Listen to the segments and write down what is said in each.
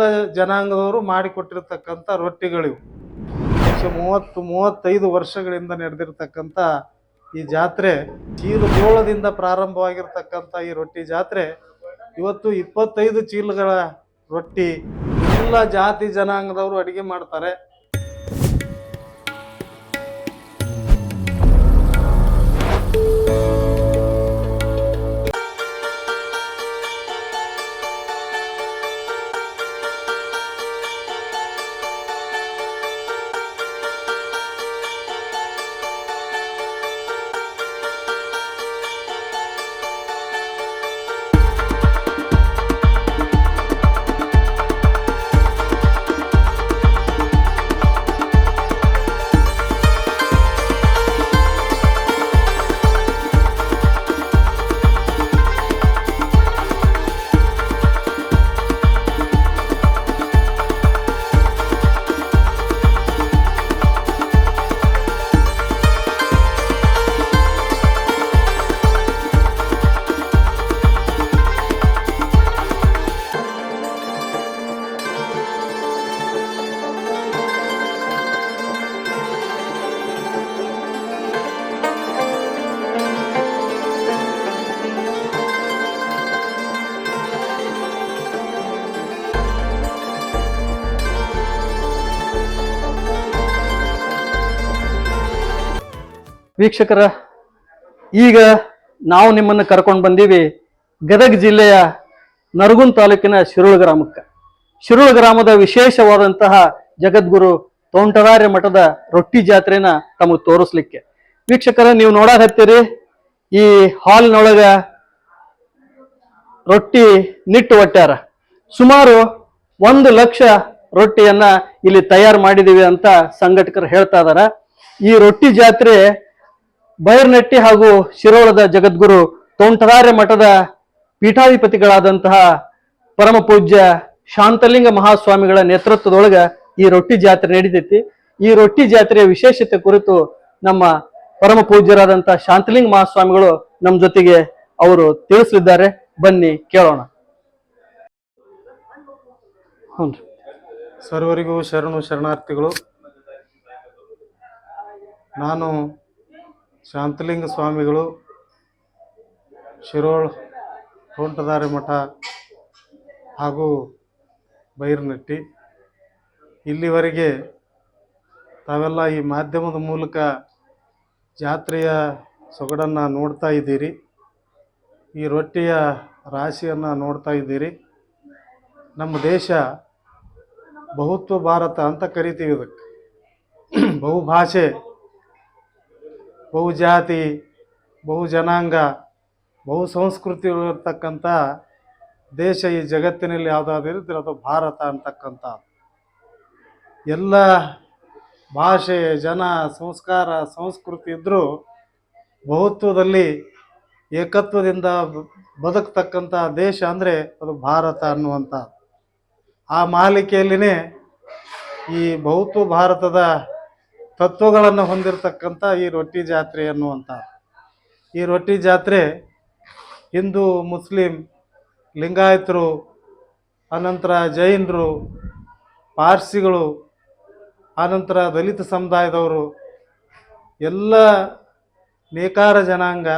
ಎಲ್ಲ ಜನಾಂಗದವರು ಮಾಡಿಕೊಟ್ಟಿರ್ತಕ್ಕಂಥ ರೊಟ್ಟಿಗಳಿವು. ಮೂವತ್ತು, ಮೂವತ್ತೈದು ವರ್ಷಗಳಿಂದ ನಡೆದಿರ್ತಕ್ಕಂಥ ಈ ಜಾತ್ರೆ, ಚೀಲಗೋಳದಿಂದ ಪ್ರಾರಂಭವಾಗಿರ್ತಕ್ಕಂಥ ಈ ರೊಟ್ಟಿ ಜಾತ್ರೆ, ಇವತ್ತು ಇಪ್ಪತ್ತೈದು ಚೀಲಗಳ ರೊಟ್ಟಿ ಎಲ್ಲ ಜಾತಿ ಜನಾಂಗದವರು ಅಡುಗೆ ಮಾಡ್ತಾರೆ. ವೀಕ್ಷಕರ, ಈಗ ನಾವು ನಿಮ್ಮನ್ನು ಕರ್ಕೊಂಡು ಬಂದೀವಿ ಗದಗ ಜಿಲ್ಲೆಯ ನರಗುಂದ ತಾಲೂಕಿನ ಶಿರುಳ ಗ್ರಾಮಕ್ಕೆ. ಶಿರುಳ ಗ್ರಾಮದ ವಿಶೇಷವಾದಂತಹ ಜಗದ್ಗುರು ತೋಂಟದಾರ್ಯ ಮಠದ ರೊಟ್ಟಿ ಜಾತ್ರೆನ ತಮಗೆ ತೋರಿಸ್ಲಿಕ್ಕೆ. ವೀಕ್ಷಕರ, ನೀವು ನೋಡಕತ್ತೀರಿ ಈ ಹಾಲ್ನೊಳಗ ರೊಟ್ಟಿ ನಿಟ್ಟು ಒಟ್ಟಾರ ಸುಮಾರು ಒಂದು ಲಕ್ಷ ರೊಟ್ಟಿಯನ್ನ ಇಲ್ಲಿ ತಯಾರು ಮಾಡಿದೀವಿ ಅಂತ ಸಂಘಟಕರು ಹೇಳ್ತಾ ಇದಾರ. ಈ ರೊಟ್ಟಿ ಜಾತ್ರೆ ಬೈರ್ನಟ್ಟಿ ಹಾಗೂ ಶಿರೋಳದ ಜಗದ್ಗುರು ತೋಂಟದಾರ್ಯ ಮಠದ ಪೀಠಾಧಿಪತಿಗಳಾದಂತಹ ಪರಮ ಪೂಜ್ಯ ಶಾಂತಲಿಂಗ ಮಹಾಸ್ವಾಮಿಗಳ ನೇತೃತ್ವದೊಳಗ ಈ ರೊಟ್ಟಿ ಜಾತ್ರೆ ನಡೀತೈತಿ. ಈ ರೊಟ್ಟಿ ಜಾತ್ರೆಯ ವಿಶೇಷತೆ ಕುರಿತು ನಮ್ಮ ಪರಮ ಪೂಜ್ಯರಾದಂತಹ ಶಾಂತಲಿಂಗ ಮಹಾಸ್ವಾಮಿಗಳು ನಮ್ಮ ಜೊತೆಗೆ ಅವರು ತಿಳಿಸಲಿದ್ದಾರೆ. ಬನ್ನಿ ಕೇಳೋಣ. ಹ್ಞೂ ಸರ್ವರಿಗೂ ಶರಣು ಶರಣಾರ್ಥಿಗಳು, ನಾನು ಶಾಂತಲಿಂಗ ಸ್ವಾಮಿಗಳು, ಶಿರೋಳ್ ತೋಂಟದಾರಿ ಮಠ ಹಾಗೂ ಬೈರನಟ್ಟಿ. ಇಲ್ಲಿವರೆಗೆ ತಾವೆಲ್ಲ ಈ ಮಾಧ್ಯಮದ ಮೂಲಕ ಜಾತ್ರೆಯ ಸೊಗಡನ್ನು ನೋಡ್ತಾ ಇದ್ದೀರಿ. ಈ ರೊಟ್ಟಿಯ ರಾಶಿಯನ್ನು ನೋಡ್ತಾ ಇದ್ದೀರಿ. ನಮ್ಮ ದೇಶ ಬಹುತ್ವ ಭಾರತ ಅಂತ ಕರಿತೀವಿ ಇದಕ್ಕೆ. ಬಹುಭಾಷೆ ಬಹುಜಾತಿ ಬಹು ಜನಾಂಗ ಬಹು ಸಂಸ್ಕೃತಿ ಇರತಕ್ಕಂಥ ದೇಶ ಈ ಜಗತ್ತಿನಲ್ಲಿ ಯಾವುದಾದ್ರೂ ಇರುತ್ತೆ ಅದು ಭಾರತ ಅಂತಕ್ಕಂಥ ಎಲ್ಲ ಭಾಷೆ, ಜನ, ಸಂಸ್ಕಾರ, ಸಂಸ್ಕೃತಿ ಇದ್ದರೂ ಬಹುತ್ವದಲ್ಲಿ ಏಕತ್ವದಿಂದ ಬದುಕ್ತಕ್ಕಂಥ ದೇಶ ಅಂದರೆ ಅದು ಭಾರತ ಅನ್ನುವಂಥ ಆ ಮಾಲಿಕೆಯಲ್ಲಿನೇ ಈ ಬಹುತ್ವ ಭಾರತದ ತತ್ವಗಳನ್ನು ಹೊಂದಿರತಕ್ಕಂಥ ಈ ರೊಟ್ಟಿ ಜಾತ್ರೆ ಅನ್ನುವಂಥ ಈ ರೊಟ್ಟಿ ಜಾತ್ರೆ ಹಿಂದೂ, ಮುಸ್ಲಿಂ, ಲಿಂಗಾಯತರು, ಅನಂತರ ಜೈನರು, ಪಾರ್ಸಿಗಳು ಆನಂತರ ದಲಿತ ಸಮುದಾಯದವರು, ಎಲ್ಲ ನೇಕಾರ ಜನಾಂಗ,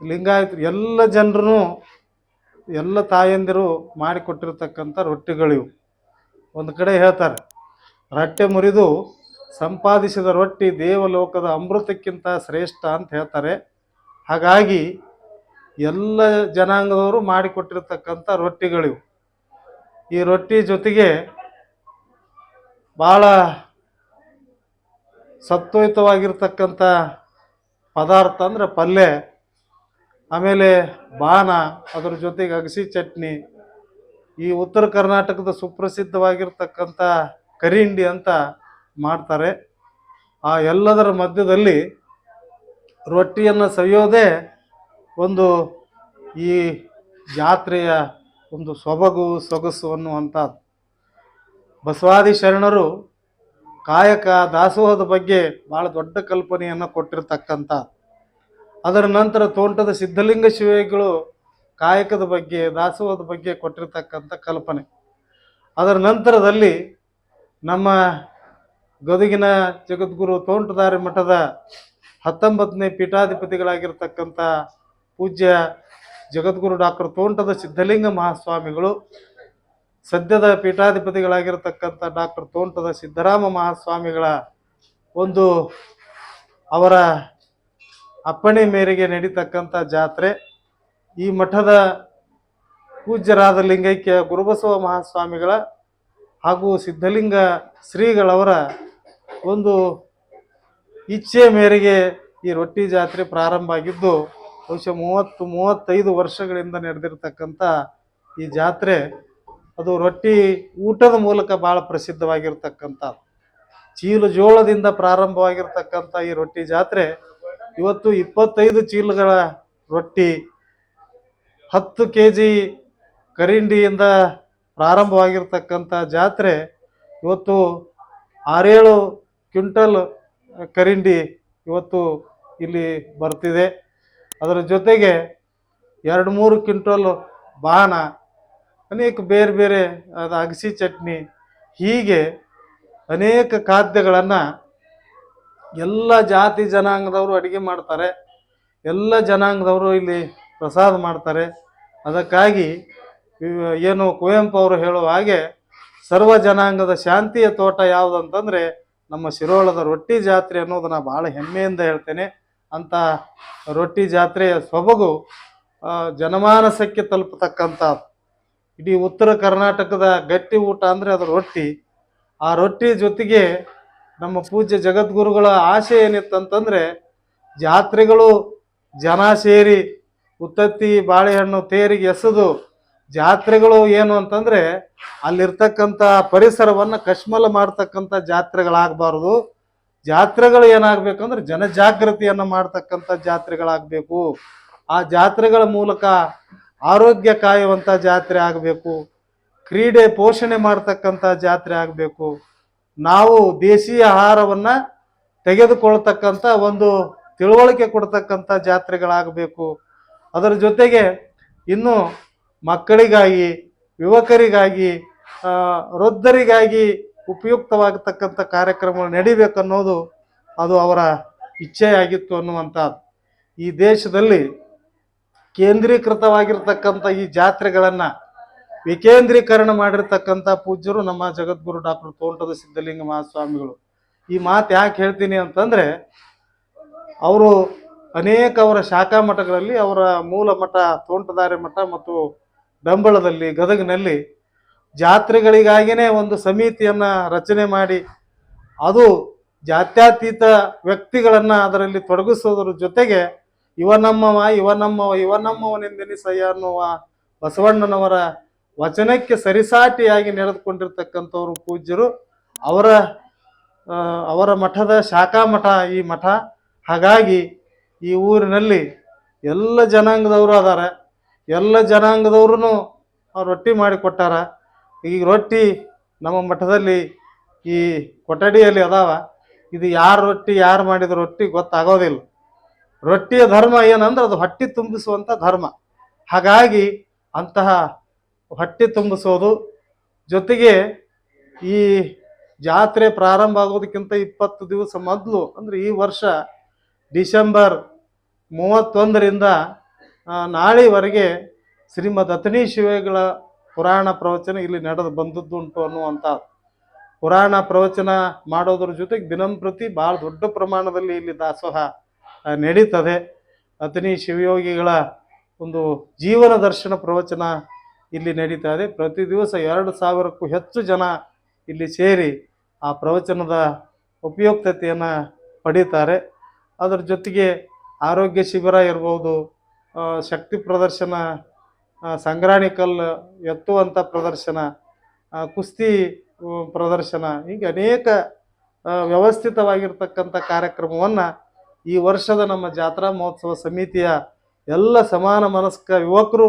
ಲಿಂಗಾಯತ ಎಲ್ಲ ಜನರೂ, ಎಲ್ಲ ತಾಯಂದಿರು ಮಾಡಿಕೊಟ್ಟಿರ್ತಕ್ಕಂಥ ರೊಟ್ಟಿಗಳಿವು. ಒಂದು ಕಡೆ ಹೇಳ್ತಾರೆ, ರಟ್ಟೆ ಮುರಿದು ಸಂಪಾದಿಸಿದ ರೊಟ್ಟಿ ದೇವಲೋಕದ ಅಮೃತಕ್ಕಿಂತ ಶ್ರೇಷ್ಠ ಅಂತ ಹೇಳ್ತಾರೆ. ಹಾಗಾಗಿ ಎಲ್ಲ ಜನಾಂಗದವರು ಮಾಡಿಕೊಟ್ಟಿರ್ತಕ್ಕಂಥ ರೊಟ್ಟಿಗಳಿವು. ಈ ರೊಟ್ಟಿ ಜೊತೆಗೆ ಭಾಳ ಸತ್ವಯುತವಾಗಿರ್ತಕ್ಕಂಥ ಪದಾರ್ಥ ಅಂದ್ರೆ ಪಲ್ಯ ಆಮೇಲೆ ಬಾಣ, ಅದ್ರ ಜೊತೆಗೆ ಅಗಸಿ ಚಟ್ನಿ, ಈ ಉತ್ತರ ಕರ್ನಾಟಕದ ಸುಪ್ರಸಿದ್ಧವಾಗಿರ್ತಕ್ಕಂಥ ಕರಿಂಡಿ ಅಂತ ಮಾಡ್ತಾರೆ. ಆ ಎಲ್ಲದರ ಮಧ್ಯದಲ್ಲಿ ರೊಟ್ಟಿಯನ್ನು ಸವಿಯೋದೇ ಒಂದು ಈ ಜಾತ್ರೆಯ ಒಂದು ಸೊಬಗು ಸೊಗಸು ಅನ್ನುವಂಥದ್ದು. ಬಸವಾದಿ ಶರಣರು ಕಾಯಕ ದಾಸೋಹದ ಬಗ್ಗೆ ಭಾಳ ದೊಡ್ಡ ಕಲ್ಪನೆಯನ್ನು ಕೊಟ್ಟಿರ್ತಕ್ಕಂಥ. ಅದರ ನಂತರ ತೋಂಟದ ಸಿದ್ಧಲಿಂಗ ಶಿವಗಳು ಕಾಯಕದ ಬಗ್ಗೆ, ದಾಸೋಹದ ಬಗ್ಗೆ ಕೊಟ್ಟಿರ್ತಕ್ಕಂಥ ಕಲ್ಪನೆ. ಅದರ ನಂತರದಲ್ಲಿ ನಮ್ಮ ಗದುಗಿನ ಜಗದ್ಗುರು ತೋಂಟದಾರಿ ಮಠದ ಹತ್ತೊಂಬತ್ತನೇ ಪೀಠಾಧಿಪತಿಗಳಾಗಿರ್ತಕ್ಕಂಥ ಪೂಜ್ಯ ಜಗದ್ಗುರು ಡಾಕ್ಟರ್ ತೋಂಟದ ಸಿದ್ಧಲಿಂಗ ಮಹಾಸ್ವಾಮಿಗಳು, ಸದ್ಯದ ಪೀಠಾಧಿಪತಿಗಳಾಗಿರ್ತಕ್ಕಂಥ ಡಾಕ್ಟರ್ ತೋಂಟದ ಸಿದ್ದರಾಮ ಮಹಾಸ್ವಾಮಿಗಳ ಒಂದು ಅವರ ಅಪ್ಪಣೆ ಮೇರೆಗೆ ನಡೀತಕ್ಕಂಥ ಜಾತ್ರೆ. ಈ ಮಠದ ಪೂಜ್ಯರಾದ ಲಿಂಗೈಕ್ಯ ಗುರುಬಸವ ಮಹಾಸ್ವಾಮಿಗಳ ಹಾಗೂ ಸಿದ್ಧಲಿಂಗ ಶ್ರೀಗಳವರ ಒಂದು ಇಚ್ಛೆ ಮೇರೆಗೆ ಈ ರೊಟ್ಟಿ ಜಾತ್ರೆ ಪ್ರಾರಂಭ ಆಗಿದ್ದು, ಬಹುಶಃ ಮೂವತ್ತು, ಮೂವತ್ತೈದು ವರ್ಷಗಳಿಂದ ನಡೆದಿರ್ತಕ್ಕಂಥ ಈ ಜಾತ್ರೆ, ಅದು ರೊಟ್ಟಿ ಊಟದ ಮೂಲಕ ಭಾಳ ಪ್ರಸಿದ್ಧವಾಗಿರ್ತಕ್ಕಂಥ ಚೀಲ ಜೋಳದಿಂದ ಪ್ರಾರಂಭವಾಗಿರ್ತಕ್ಕಂಥ ಈ ರೊಟ್ಟಿ ಜಾತ್ರೆ. ಇವತ್ತು ಇಪ್ಪತ್ತೈದು ಚೀಲಗಳ ರೊಟ್ಟಿ, ಹತ್ತು ಕೆ ಜಿ ಕರಿಂಡಿಯಿಂದ ಪ್ರಾರಂಭವಾಗಿರ್ತಕ್ಕಂಥ ಜಾತ್ರೆ. ಇವತ್ತು ಆರೇಳು ಕ್ವಿಂಟಲ್ ಕರಿಂಡಿ ಇವತ್ತು ಇಲ್ಲಿ ಬರ್ತಿದೆ. ಅದರ ಜೊತೆಗೆ ಎರಡು ಮೂರು ಕ್ವಿಂಟಲ್ ಬಾಣ ಅನೇಕ ಬೇರೆ ಬೇರೆ ಅದು ಅಗಸಿ ಚಟ್ನಿ, ಹೀಗೆ ಅನೇಕ ಖಾದ್ಯಗಳನ್ನು ಎಲ್ಲ ಜಾತಿ ಜನಾಂಗದವರು ಅಡುಗೆ ಮಾಡ್ತಾರೆ. ಎಲ್ಲ ಜನಾಂಗದವರು ಇಲ್ಲಿ ಪ್ರಸಾದ ಮಾಡ್ತಾರೆ. ಅದಕ್ಕಾಗಿ ಏನು ಕುವೆಂಪು ಅವರು ಹೇಳುವ ಹಾಗೆ ಸರ್ವ ಜನಾಂಗದ ಶಾಂತಿಯ ತೋಟ ಯಾವುದಂತಂದರೆ ನಮ್ಮ ಶಿರೋಳದ ರೊಟ್ಟಿ ಜಾತ್ರೆ ಅನ್ನೋದನ್ನ ಭಾಳ ಹೆಮ್ಮೆಯಿಂದ ಹೇಳ್ತೇನೆ. ಅಂತ ರೊಟ್ಟಿ ಜಾತ್ರೆಯ ಸೊಬಗು ಜನಮಾನಸಕ್ಕೆ ತಲುಪತಕ್ಕಂಥ ಇಡೀ ಉತ್ತರ ಕರ್ನಾಟಕದ ಗಟ್ಟಿ ಊಟ ಅಂದರೆ ಅದು ರೊಟ್ಟಿ. ಆ ರೊಟ್ಟಿ ಜೊತೆಗೆ ನಮ್ಮ ಪೂಜ್ಯ ಜಗದ್ಗುರುಗಳ ಆಶೆ ಏನಿತ್ತಂತಂದರೆ ಜಾತ್ರೆಗಳು ಜನ ಸೇರಿ, ಉತ್ತತ್ತಿ, ಬಾಳೆಹಣ್ಣು ತೇರಿಗೆ ಎಸೆದು ಜಾತ್ರೆಗಳು ಏನು ಅಂತಂದ್ರೆ ಅಲ್ಲಿರ್ತಕ್ಕಂಥ ಪರಿಸರವನ್ನ ಕಶ್ಮಲ ಮಾಡ್ತಕ್ಕಂಥ ಜಾತ್ರೆಗಳಾಗಬಾರ್ದು. ಜಾತ್ರೆಗಳು ಏನಾಗಬೇಕಂದ್ರೆ ಜನಜಾಗೃತಿಯನ್ನು ಮಾಡ್ತಕ್ಕಂಥ ಜಾತ್ರೆಗಳಾಗಬೇಕು. ಆ ಜಾತ್ರೆಗಳ ಮೂಲಕ ಆರೋಗ್ಯ ಕಾಯುವಂಥ ಜಾತ್ರೆ ಆಗಬೇಕು. ಕ್ರೀಡೆ ಪೋಷಣೆ ಮಾಡ್ತಕ್ಕಂಥ ಜಾತ್ರೆ ಆಗಬೇಕು. ನಾವು ದೇಶೀಯ ಆಹಾರವನ್ನು ತೆಗೆದುಕೊಳ್ತಕ್ಕಂಥ ಒಂದು ತಿಳುವಳಿಕೆ ಕೊಡ್ತಕ್ಕಂಥ ಜಾತ್ರೆಗಳಾಗಬೇಕು. ಅದರ ಜೊತೆಗೆ ಇನ್ನು ಮಕ್ಕಳಿಗಾಗಿ, ಯುವಕರಿಗಾಗಿ ವೃದ್ಧರಿಗಾಗಿ ಉಪಯುಕ್ತವಾಗತಕ್ಕಂಥ ಕಾರ್ಯಕ್ರಮಗಳು ನಡಿಬೇಕನ್ನೋದು ಅದು ಅವರ ಇಚ್ಛೆಯಾಗಿತ್ತು ಅನ್ನುವಂಥದ್ದು. ಈ ದೇಶದಲ್ಲಿ ಕೇಂದ್ರೀಕೃತವಾಗಿರ್ತಕ್ಕಂಥ ಈ ಜಾತ್ರೆಗಳನ್ನು ವಿಕೇಂದ್ರೀಕರಣ ಮಾಡಿರ್ತಕ್ಕಂಥ ಪೂಜ್ಯರು ನಮ್ಮ ಜಗದ್ಗುರು ಡಾಕ್ಟರ್ ತೋಂಟದ ಸಿದ್ಧಲಿಂಗ ಮಹಾಸ್ವಾಮಿಗಳು. ಈ ಮಾತು ಯಾಕೆ ಹೇಳ್ತೀನಿ ಅಂತಂದರೆ, ಅವರು ಅನೇಕ ಅವರ ಶಾಖಾ ಮಠಗಳಲ್ಲಿ ಅವರ ಮೂಲ ಮಠ, ತೋಂಟದಾರೆ ಮಠ ಮತ್ತು ಡಂಬಳದಲ್ಲಿ ಗದಗಿನಲ್ಲಿ ಜಾತ್ರೆಗಳಿಗಾಗಿಯೇ ಒಂದು ಸಮಿತಿಯನ್ನು ರಚನೆ ಮಾಡಿ, ಅದು ಜಾತ್ಯತೀತ ವ್ಯಕ್ತಿಗಳನ್ನು ಅದರಲ್ಲಿ ತೊಡಗಿಸೋದ್ರ ಜೊತೆಗೆ ಇವ ನಮ್ಮವ ಇವ ನಮ್ಮವ, ಇವ ನಮ್ಮವನೆಂದೆನಿಸಯ್ಯ ಅನ್ನುವ ಬಸವಣ್ಣನವರ ವಚನಕ್ಕೆ ಸರಿಸಾಟಿಯಾಗಿ ನಡೆದುಕೊಂಡಿರ್ತಕ್ಕಂಥವ್ರು ಪೂಜ್ಯರು. ಅವರ ಅವರ ಮಠದ ಶಾಖಾ ಮಠ ಈ ಮಠ. ಹಾಗಾಗಿ ಈ ಊರಿನಲ್ಲಿ ಎಲ್ಲ ಜನಾಂಗದವರು ಅದಾರ. ಎಲ್ಲ ಜನಾಂಗದವ್ರು ರೊಟ್ಟಿ ಮಾಡಿ ಕೊಟ್ಟಾರ. ಈ ರೊಟ್ಟಿ ನಮ್ಮ ಮಠದಲ್ಲಿ ಈ ಕೊಠಡಿಯಲ್ಲಿ ಅದಾವ. ಇದು ಯಾರು ರೊಟ್ಟಿ, ಯಾರು ಮಾಡಿದ ರೊಟ್ಟಿ ಗೊತ್ತಾಗೋದಿಲ್ಲ. ರೊಟ್ಟಿಯ ಧರ್ಮ ಏನಂದ್ರೆ ಅದು ಹೊಟ್ಟೆ ತುಂಬಿಸುವಂಥ ಧರ್ಮ. ಹಾಗಾಗಿ ಅಂತಹ ಹೊಟ್ಟೆ ತುಂಬಿಸೋದು. ಜೊತೆಗೆ ಈ ಜಾತ್ರೆ ಪ್ರಾರಂಭ ಆಗೋದಕ್ಕಿಂತ ಇಪ್ಪತ್ತು ದಿವಸ ಮೊದಲು, ಅಂದರೆ ಈ ವರ್ಷ ಡಿಸೆಂಬರ್ ಮೂವತ್ತೊಂದರಿಂದ ನಾಳೆವರೆಗೆ ಶ್ರೀಮದ್ ಅತನಿ ಶಿವೆಗಳ ಪುರಾಣ ಪ್ರವಚನ ಇಲ್ಲಿ ನಡೆದು ಬಂದದ್ದುಂಟು ಅನ್ನುವಂಥ ಪುರಾಣ ಪ್ರವಚನ ಮಾಡೋದ್ರ ಜೊತೆಗೆ ದಿನಂಪ್ರತಿ ಭಾಳ ದೊಡ್ಡ ಪ್ರಮಾಣದಲ್ಲಿ ಇಲ್ಲಿ ದಾಸೋಹ ನಡೀತದೆ. ಅತನಿ ಶಿವಯೋಗಿಗಳ ಒಂದು ಜೀವನ ದರ್ಶನ ಪ್ರವಚನ ಇಲ್ಲಿ ನಡೀತಾ ಇದೆ ಪ್ರತಿ ದಿವಸ ಎರಡು ಸಾವಿರಕ್ಕೂ ಹೆಚ್ಚು ಜನ ಇಲ್ಲಿ ಸೇರಿ ಆ ಪ್ರವಚನದ ಉಪಯುಕ್ತತೆಯನ್ನು ಪಡೀತಾರೆ. ಅದರ ಜೊತೆಗೆ ಆರೋಗ್ಯ ಶಿಬಿರ ಇರ್ಬೋದು ಶಕ್ತಿ ಪ್ರದರ್ಶನ ಸಂಗ್ರಾಣಿ ಕಲ್ಲು ಎತ್ತುವಂಥ ಪ್ರದರ್ಶನ ಕುಸ್ತಿ ಪ್ರದರ್ಶನ, ಹೀಗೆ ಅನೇಕ ವ್ಯವಸ್ಥಿತವಾಗಿರ್ತಕ್ಕಂಥ ಕಾರ್ಯಕ್ರಮವನ್ನು ಈ ವರ್ಷದ ನಮ್ಮ ಜಾತ್ರಾ ಮಹೋತ್ಸವ ಸಮಿತಿಯ ಎಲ್ಲ ಸಮಾನ ಮನಸ್ಕ ಯುವಕರು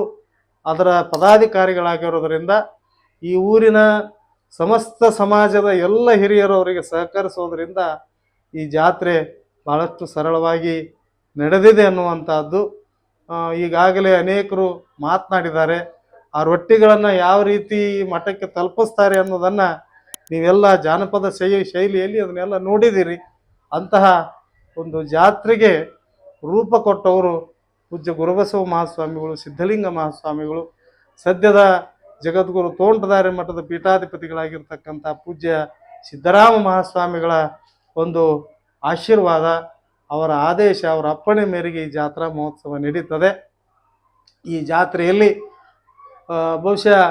ಅದರ ಪದಾಧಿಕಾರಿಗಳಾಗಿರೋದರಿಂದ ಈ ಊರಿನ ಸಮಸ್ತ ಸಮಾಜದ ಎಲ್ಲ ಹಿರಿಯರು ಅವರಿಗೆ ಸಹಕರಿಸೋದರಿಂದ ಈ ಜಾತ್ರೆ ಭಾಳಷ್ಟು ಸರಳವಾಗಿ ನಡೆದಿದೆ ಅನ್ನುವಂಥದ್ದು ಈಗಾಗಲೇ ಅನೇಕರು ಮಾತನಾಡಿದ್ದಾರೆ. ಆ ರೊಟ್ಟಿಗಳನ್ನು ಯಾವ ರೀತಿ ಮಠಕ್ಕೆ ತಲುಪಿಸ್ತಾರೆ ಅನ್ನೋದನ್ನು ನೀವೆಲ್ಲ ಜಾನಪದ ಶೈ, ಶೈಲಿಯಲ್ಲಿ ಅದನ್ನೆಲ್ಲ ನೋಡಿದ್ದೀರಿ. ಅಂತಹ ಒಂದು ಜಾತ್ರೆಗೆ ರೂಪ ಕೊಟ್ಟವರು ಪೂಜ್ಯ ಗುರುಬಸವ ಮಹಾಸ್ವಾಮಿಗಳು, ಸಿದ್ಧಲಿಂಗ ಮಹಾಸ್ವಾಮಿಗಳು, ಸದ್ಯದ ಜಗದ್ಗುರು ತೋಂಟದಾರಿ ಮಠದ ಪೀಠಾಧಿಪತಿಗಳಾಗಿರ್ತಕ್ಕಂಥ ಪೂಜ್ಯ ಸಿದ್ದರಾಮ ಮಹಾಸ್ವಾಮಿಗಳ ಒಂದು ಆಶೀರ್ವಾದ ಅವರ ಆದೇಶ, ಅವರ ಅಪ್ಪಣೆ ಮೇರೆಗೆ ಈ ಜಾತ್ರಾ ಮಹೋತ್ಸವ ನಡೀತದೆ. ಈ ಜಾತ್ರೆಯಲ್ಲಿ ಬಹುಶಃ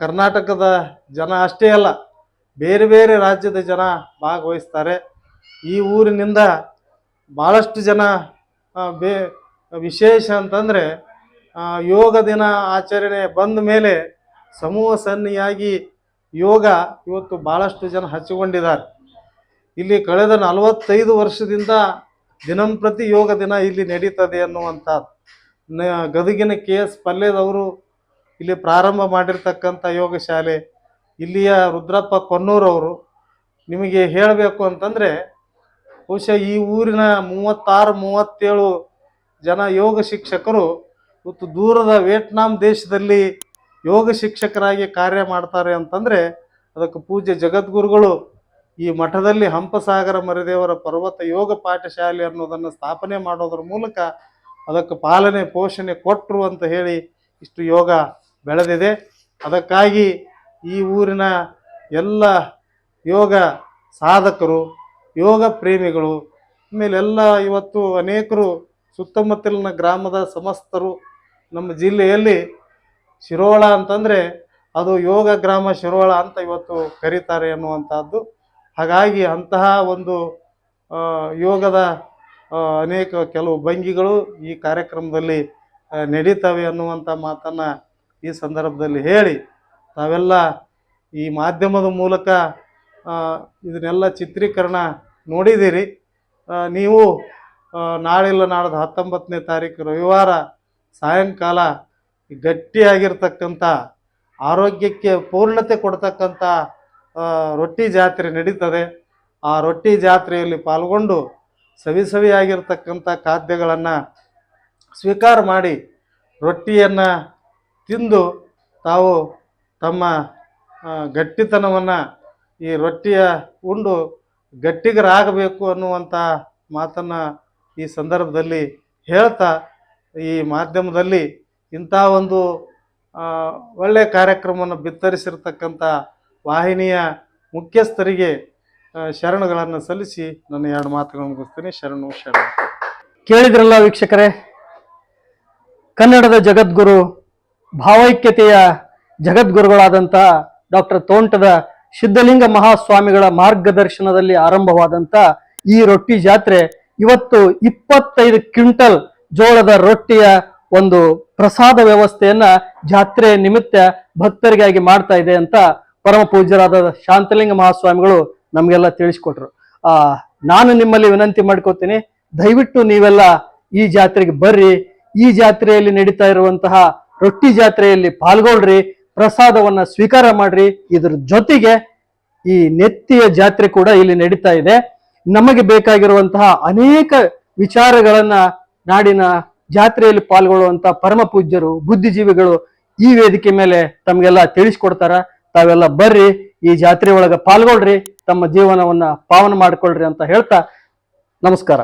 ಕರ್ನಾಟಕದ ಜನ ಅಷ್ಟೇ ಅಲ್ಲ, ಬೇರೆ ಬೇರೆ ರಾಜ್ಯದ ಜನ ಭಾಗವಹಿಸ್ತಾರೆ. ಈ ಊರಿನಿಂದ ಭಾಳಷ್ಟು ಜನ ಬೇ, ವಿಶೇಷ ಅಂತಂದರೆ ಯೋಗ ದಿನ ಆಚರಣೆ ಬಂದ ಮೇಲೆ ಸಮೂಹ ಸನ್ನಿಯಾಗಿ ಯೋಗ ಇವತ್ತು ಭಾಳಷ್ಟು ಜನ ಹಚ್ಚಿಕೊಂಡಿದ್ದಾರೆ ಇಲ್ಲಿ ಕಳೆದ ನಲವತ್ತೈದು ವರ್ಷದಿಂದ ದಿನಂಪ್ರತಿ ಯೋಗ ದಿನ ಇಲ್ಲಿ ನಡೀತದೆ ಅನ್ನುವಂಥ ಗದಗಿನ ಕೆ ಎಸ್ ಪಲ್ಲೆದವರು ಇಲ್ಲಿ ಪ್ರಾರಂಭ ಮಾಡಿರ್ತಕ್ಕಂಥ ಯೋಗ ಶಾಲೆ, ಇಲ್ಲಿಯ ರುದ್ರಪ್ಪ ಕೊನ್ನೂರವರು ನಿಮಗೆ ಹೇಳಬೇಕು ಅಂತಂದರೆ, ಬಹುಶಃ ಈ ಊರಿನ ಮೂವತ್ತಾರು, ಮೂವತ್ತೇಳು ಜನ ಯೋಗ ಶಿಕ್ಷಕರು ಇವತ್ತು ದೂರದ ವಿಯೆಟ್ನಾಂ ದೇಶದಲ್ಲಿ ಯೋಗ ಶಿಕ್ಷಕರಾಗಿ ಕಾರ್ಯ ಮಾಡ್ತಾರೆ ಅಂತಂದರೆ, ಅದಕ್ಕೆ ಪೂಜ್ಯ ಜಗದ್ಗುರುಗಳು ಈ ಮಠದಲ್ಲಿ ಹಂಪಸಾಗರ ಮರಿದೇವರ ಪರ್ವತ ಯೋಗ ಪಾಠಶಾಲೆ ಅನ್ನೋದನ್ನು ಸ್ಥಾಪನೆ ಮಾಡೋದ್ರ ಮೂಲಕ ಅದಕ್ಕೆ ಪಾಲನೆ, ಪೋಷಣೆ ಕೊಟ್ಟರು ಅಂತ ಹೇಳಿ ಇಷ್ಟು ಯೋಗ ಬೆಳೆದಿದೆ. ಅದಕ್ಕಾಗಿ ಈ ಊರಿನ ಎಲ್ಲ ಯೋಗ ಸಾಧಕರು, ಯೋಗ ಪ್ರೇಮಿಗಳು, ಆಮೇಲೆ ಎಲ್ಲ ಇವತ್ತು ಅನೇಕರು ಸುತ್ತಮುತ್ತಲಿನ ಗ್ರಾಮದ ಸಮಸ್ತರು ನಮ್ಮ ಜಿಲ್ಲೆಯಲ್ಲಿ ಶಿರೋಳ ಅಂತಂದರೆ ಅದು ಯೋಗ ಗ್ರಾಮ ಶಿರೋಳ ಅಂತ ಇವತ್ತು ಕರೀತಾರೆ ಅನ್ನುವಂಥದ್ದು. ಹಾಗಾಗಿ ಅಂತಹ ಒಂದು ಯೋಗದ ಅನೇಕ ಕೆಲವು ಭಂಗಿಗಳು ಈ ಕಾರ್ಯಕ್ರಮದಲ್ಲಿ ನಡೀತವೆ ಅನ್ನುವಂಥ ಮಾತನ್ನು ಈ ಸಂದರ್ಭದಲ್ಲಿ ಹೇಳಿ, ತಾವೆಲ್ಲ ಈ ಮಾಧ್ಯಮದ ಮೂಲಕ ಇದನ್ನೆಲ್ಲ ಚಿತ್ರೀಕರಣ ನೋಡಿದ್ದೀರಿ. ನೀವು ನಾಳಿಲ್ಲ ನಾಡ್ದು ಹತ್ತೊಂಬತ್ತನೇ ತಾರೀಕು ರವಿವಾರ ಸಾಯಂಕಾಲ ಗಟ್ಟಿಯಾಗಿರ್ತಕ್ಕಂಥ, ಆರೋಗ್ಯಕ್ಕೆ ಪೂರ್ಣತೆ ಕೊಡ್ತಕ್ಕಂಥ ರೊಟ್ಟಿ ಜಾತ್ರೆ ನಡೀತದೆ. ಆ ರೊಟ್ಟಿ ಜಾತ್ರೆಯಲ್ಲಿ ಪಾಲ್ಗೊಂಡು ಸವಿ ಸವಿಯಾಗಿರ್ತಕ್ಕಂಥ ಖಾದ್ಯಗಳನ್ನು ಸ್ವೀಕಾರ ಮಾಡಿ ರೊಟ್ಟಿಯನ್ನು ತಿಂದು ತಾವು ತಮ್ಮ ಗಟ್ಟಿತನವನ್ನು ಈ ರೊಟ್ಟಿಯ ಉಂಡು ಗಟ್ಟಿಗರಾಗಬೇಕು ಅನ್ನುವಂಥ ಮಾತನ್ನು ಈ ಸಂದರ್ಭದಲ್ಲಿ ಹೇಳ್ತಾ, ಈ ಮಾಧ್ಯಮದಲ್ಲಿ ಇಂಥ ಒಂದು ಒಳ್ಳೆಯ ಕಾರ್ಯಕ್ರಮವನ್ನು ಬಿತ್ತರಿಸಿರ್ತಕ್ಕಂಥ ವಾಹಿನಿಯ ಮುಖ್ಯಸ್ಥರಿಗೆ ಶರಣುಗಳನ್ನು ಸಲ್ಲಿಸಿ ನನ್ನ ಎರಡು ಮಾತುಗಳನ್ನು ಮುಗಿಸ್ತೀನಿ. ಶರಣು, ಶರಣ. ಕೇಳಿದ್ರಲ್ಲ ವೀಕ್ಷಕರೇ, ಕನ್ನಡದ ಜಗದ್ಗುರು, ಭಾವೈಕ್ಯತೆಯ ಜಗದ್ಗುರುಗಳಾದಂಥ ಡಾಕ್ಟರ್ ತೋಂಟದ ಸಿದ್ಧಲಿಂಗ ಮಹಾಸ್ವಾಮಿಗಳ ಮಾರ್ಗದರ್ಶನದಲ್ಲಿ ಆರಂಭವಾದಂಥ ಈ ರೊಟ್ಟಿ ಜಾತ್ರೆ ಇವತ್ತು ಇಪ್ಪತ್ತೈದು ಕ್ವಿಂಟಲ್ ಜೋಳದ ರೊಟ್ಟಿಯ ಒಂದು ಪ್ರಸಾದ ವ್ಯವಸ್ಥೆಯನ್ನ ಜಾತ್ರೆ ನಿಮಿತ್ತ ಭಕ್ತರಿಗಾಗಿ ಮಾಡ್ತಾ ಇದೆ ಅಂತ ಪರಮ ಪೂಜ್ಯರಾದ ಶಾಂತಲಿಂಗ ಮಹಾಸ್ವಾಮಿಗಳು ನಮಗೆಲ್ಲ ತಿಳಿಸ್ಕೊಟ್ರು. ಆ, ನಾನು ನಿಮ್ಮಲ್ಲಿ ವಿನಂತಿ ಮಾಡ್ಕೋತೀನಿ, ದಯವಿಟ್ಟು ನೀವೆಲ್ಲ ಈ ಜಾತ್ರೆಗೆ ಬರ್ರಿ, ಈ ಜಾತ್ರೆಯಲ್ಲಿ ನಡೀತಾ ಇರುವಂತಹ ರೊಟ್ಟಿ ಜಾತ್ರೆಯಲ್ಲಿ ಪಾಲ್ಗೊಳ್ರಿ, ಪ್ರಸಾದವನ್ನ ಸ್ವೀಕಾರ ಮಾಡ್ರಿ, ಇದ್ರ ಜೊತೆಗೆ ಈ ನೆತ್ತಿಯ ಜಾತ್ರೆ ಕೂಡ ಇಲ್ಲಿ ನಡೀತಾ ಇದೆ. ನಮಗೆ ಬೇಕಾಗಿರುವಂತಹ ಅನೇಕ ವಿಚಾರಗಳನ್ನ ನಾಡಿನ ಜಾತ್ರೆಯಲ್ಲಿ ಪಾಲ್ಗೊಳ್ಳುವಂತಹ ಪರಮ ಪೂಜ್ಯರು, ಬುದ್ಧಿಜೀವಿಗಳು ಈ ವೇದಿಕೆ ಮೇಲೆ ತಮಗೆಲ್ಲ ತಿಳಿಸ್ಕೊಡ್ತಾರ. ತಾವೆಲ್ಲ ಬರ್ರಿ ಈ ಜಾತ್ರೆ ಒಳಗ ಪಾಲ್ಗೊಳ್ರಿ ತಮ್ಮ ಜೀವನವನ್ನ ಪಾವನ ಮಾಡ್ಕೊಳ್ರಿ ಅಂತ ಹೇಳ್ತಾ ನಮಸ್ಕಾರ.